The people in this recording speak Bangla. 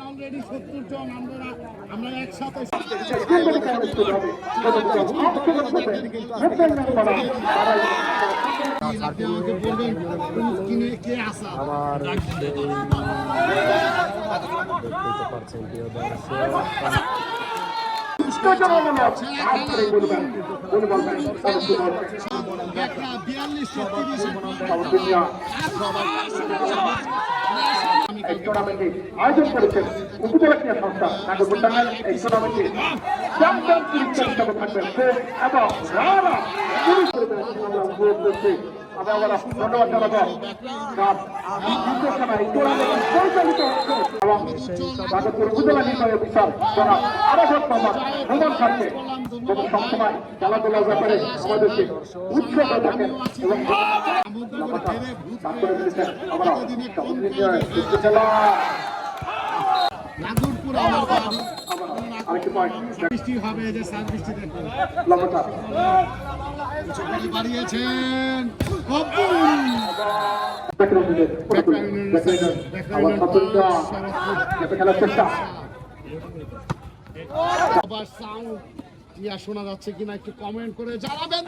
অলরেডি সত্তর জন আমরা আমরা একসাথে এই টুর্নামেন্টে আয়োজন করেছেন উপজেলা ক্রীড়া সংস্থা নাগরপুর এই টুর্নামেন্টে চ্যাম্পিয়ন পুরস্কার হিসাবে থাকবেন এবং আমরা উপভোগ করছি। আমি আবার ধন্যবাদ জানাব। এবং খেলাধুলার ব্যাপারে আমাদেরকে উৎসাহ থাকেন এবং বৃষ্টি হবে আবার সাউন্ড ইয়া শোনা যাচ্ছে কিনা একটু কমেন্ট করে জানাবেন।